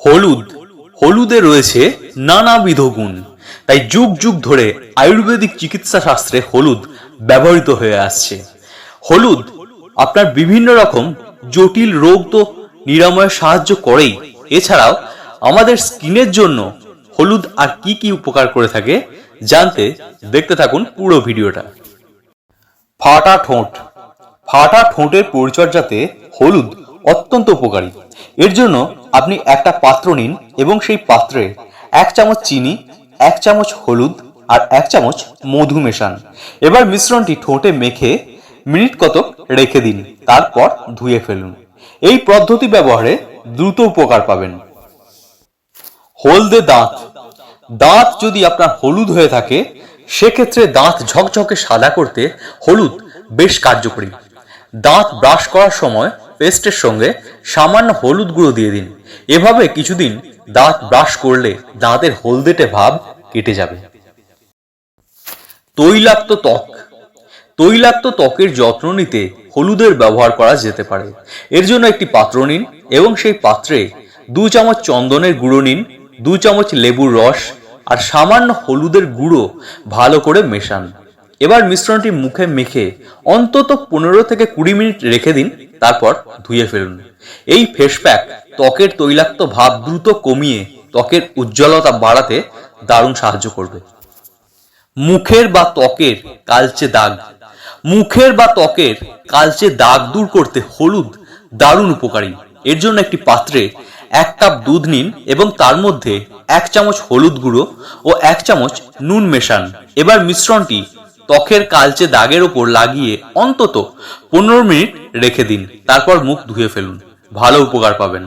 হলুদ। হলুদে রয়েছে নানাবিধ গুণ। তাই যুগ যুগ ধরে আয়ুর্বেদিক চিকিৎসা শাস্ত্রে হলুদ ব্যবহৃত হয়ে আসছে। হলুদ আপনার বিভিন্ন রকম জটিল রোগ তো নিরাময়ে সাহায্য করেই। এছাড়াও আমাদের স্কিনের জন্য হলুদ আর কি কি উপকার করে থাকে জানতে দেখতে থাকুন পুরো ভিডিওটা। ফাটা ঠোঁট। ফাটা ঠোঁটের পরিচর্যাতে হলুদ অত্যন্ত উপকারী। এর জন্য আপনি একটা পাত্র নিন এবং সেই পাত্রে এক চামচ চিনি, এক চামচ হলুদ আর এক চামচ মধু মেশান। এবার মিশ্রণটি ঠোঁটে মেখে মিনিট কতক রেখে দিন, তারপর ধুয়ে ফেলুন। এই পদ্ধতি ব্যবহারে দ্রুত উপকার পাবেন। হলদে দাঁত। দাঁত যদি আপনার হলুদ হয়ে থাকে, সেক্ষেত্রে দাঁত ঝকঝকে সাদা করতে হলুদ বেশ কার্যকরী। দাঁত ব্রাশ করার সময় পেস্টের সঙ্গে সামান্য হলুদ গুঁড়ো দিয়ে দিন। এভাবে কিছুদিন দাঁত ব্রাশ করলে দাঁতের হলদেটে ভাব কেটে যাবে। তৈলাক্ত ত্বক। তৈলাক্ত ত্বকের যত্ন নিতে হলুদের ব্যবহার করা যেতে পারে। এর জন্য একটি পাত্র নিন এবং সেই পাত্রে দু চামচ চন্দনের গুঁড়ো নিন, দু চামচ লেবুর রস আর সামান্য হলুদের গুঁড়ো ভালো করে মেশান। এবার মিশ্রণটি মুখে মেখে অন্তত পনেরো থেকে কুড়ি মিনিট রেখে দিন। তারপর ধুয়ে ফেলুন। এই ফেস প্যাক ত্বকের তৈলাক্ত ভাব দ্রুত কমিয়ে ত্বকের উজ্জ্বলতা বাড়াতে দারুণ সাহায্য করবে। মুখের বা ত্বকের কালচে দাগ। মুখের বা ত্বকের কালচে দাগ দূর করতে হলুদ দারুণ উপকারী। এর জন্য একটি পাত্রে এক কাপ দুধ নিন এবং তার মধ্যে এক চামচ হলুদ গুঁড়ো ও এক চামচ নুন মেশান। এবার মিশ্রণটি ত্বকের কালচে দাগের ওপর লাগিয়ে অন্তত পনেরো মিনিট রেখে দিন, তারপর মুখ ধুয়ে ফেলুন। ভালো উপকার পাবেন।